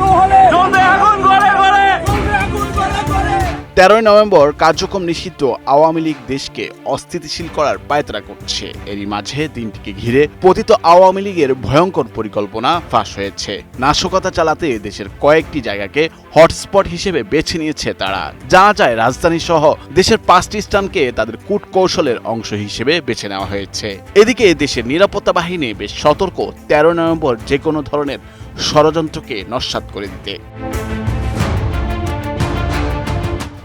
জ্বলবে আগুন তেরোই নভেম্বর কার্যক্রম নিষিদ্ধ আওয়ামী লীগ দেশকে অস্থিতিশীল করার পায়তারা করছে। এরই মাঝে দিনটিকে ঘিরে পতিত আওয়ামী লীগের ভয়ঙ্কর পরিকল্পনা ফাঁস হয়েছে। নাশকতা চালাতে দেশের কয়েকটি জায়গাকে হটস্পট হিসেবে বেছে নিয়েছে তারা। জানা যায়, রাজধানী সহ দেশের পাঁচটি স্থানকে তাদের কূট কৌশলের অংশ হিসেবে বেছে নেওয়া হয়েছে। এদিকে দেশের নিরাপত্তা বাহিনী বেশ সতর্ক তেরো নভেম্বর যে কোনো ধরনের ষড়যন্ত্রকে নস্যাৎ করে দিতে।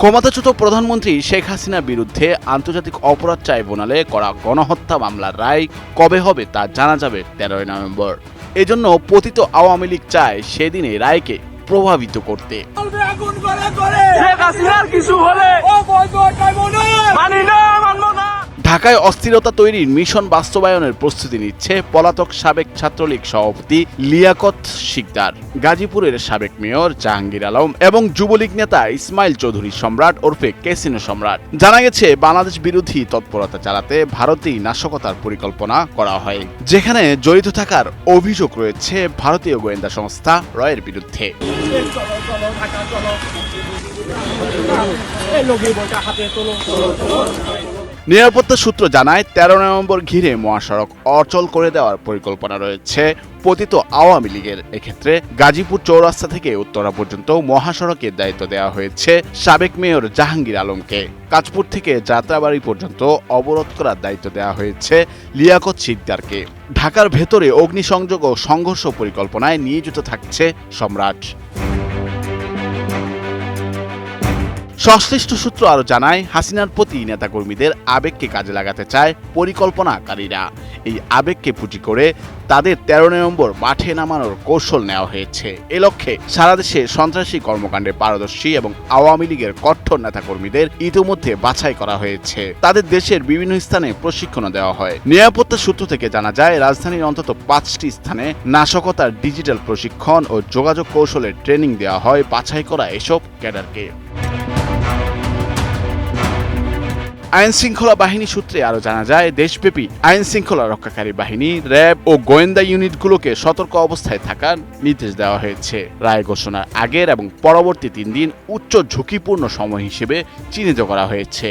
ক্ষমতাচ্যুত প্রধানমন্ত্রী শেখ হাসিনার বিরুদ্ধে আন্তর্জাতিক অপরাধ ট্রাইব্যুনালে করা গণহত্যা মামলার রায় কবে হবে তা জানা যাবে তেরোই নভেম্বর। এজন্য পতিত আওয়ামী লীগ চায় সেদিনে রায়কে প্রভাবিত করতে। শেখ হাসিনার কিছু হলে মানি ঢাকায় অস্থিরতা তৈরির মিশন বাস্তবায়নের প্রস্তুতি নিচ্ছে পলাতক সাবেক ছাত্রলীগ সভাপতি লিয়াকত শিকদার, গাজীপুরের সাবেক মেয়র জাহাঙ্গীর আলম এবং যুবলীগ নেতা ইসমাইল চৌধুরী সম্রাট ওরফে কেসিনো সম্রাট। জানা গেছে, বাংলাদেশ বিরোধী তৎপরতা চালাতে ভারতেই নাশকতার পরিকল্পনা করা হয়, যেখানে জড়িত থাকার অভিযোগ রয়েছে ভারতীয় গোয়েন্দা সংস্থা রয়ের বিরুদ্ধে। নিরাপত্তা সূত্র জানায়, তেরো নভেম্বর ঘিরে মহাসড়ক অচল করে দেওয়ার পরিকল্পনা রয়েছে। পতিত আওয়ামী লীগের এক্ষেত্রে গাজীপুর চৌরাস্তা থেকে উত্তরা পর্যন্ত মহাসড়কের দায়িত্ব দেওয়া হয়েছে সাবেক মেয়র জাহাঙ্গীর আলমকে। কাজপুর থেকে যাত্রাবাড়ি পর্যন্ত অবরোধ করার দায়িত্ব দেওয়া হয়েছে লিয়াকত সিকদারকে। ঢাকার ভেতরে অগ্নিসংযোগ ও সংঘর্ষ পরিকল্পনায় নিয়োজিত থাকছে সম্রাট। সংশ্লিষ্ট সূত্র আরও জানায়, হাসিনার প্রতি নেতাকর্মীদের আবেগকে কাজে লাগাতে চায় পরিকল্পনাকারীরা। এই আবেগকে পুঁজি করে তাদের তেরো নভেম্বর মাঠে নামানোর কৌশল নেওয়া হয়েছে। এ লক্ষ্যে সারা দেশে সন্ত্রাসী কর্মকাণ্ডে পারদর্শী এবং আওয়ামী লীগের কঠোর নেতাকর্মীদের ইতিমধ্যে বাছাই করা হয়েছে। তাদের দেশের বিভিন্ন স্থানে প্রশিক্ষণও দেওয়া হয়। নিরাপত্তা সূত্র থেকে জানা যায়, রাজধানীর অন্তত পাঁচটি স্থানে নাশকতার ডিজিটাল প্রশিক্ষণ ও যোগাযোগ কৌশলের ট্রেনিং দেওয়া হয়। বাছাই করা এসব ক্যাডারকে। আইন শৃঙ্খলা বাহিনী সূত্রে আরও জানা যায়, দেশব্যাপী আইন শৃঙ্খলা রক্ষাকারী বাহিনী, র্যাব ও গোয়েন্দা ইউনিটগুলোকে সতর্ক অবস্থায় থাকার নির্দেশ দেওয়া হয়েছে। রায় ঘোষণার আগের এবং পরবর্তী তিন দিন উচ্চ ঝুঁকিপূর্ণ সময় হিসেবে চিহ্নিত করা হয়েছে।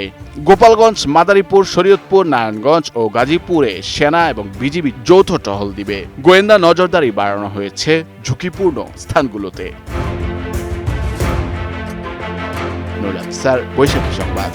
গোপালগঞ্জ, মাদারীপুর, শরীয়তপুর, নারায়ণগঞ্জ ও গাজীপুরে সেনা এবং বিজিবি যৌথ টহল দিবে। গোয়েন্দা নজরদারি বাড়ানো হয়েছে ঝুঁকিপূর্ণ স্থানগুলোতে। আফসার বৈশাখী সংবাদ।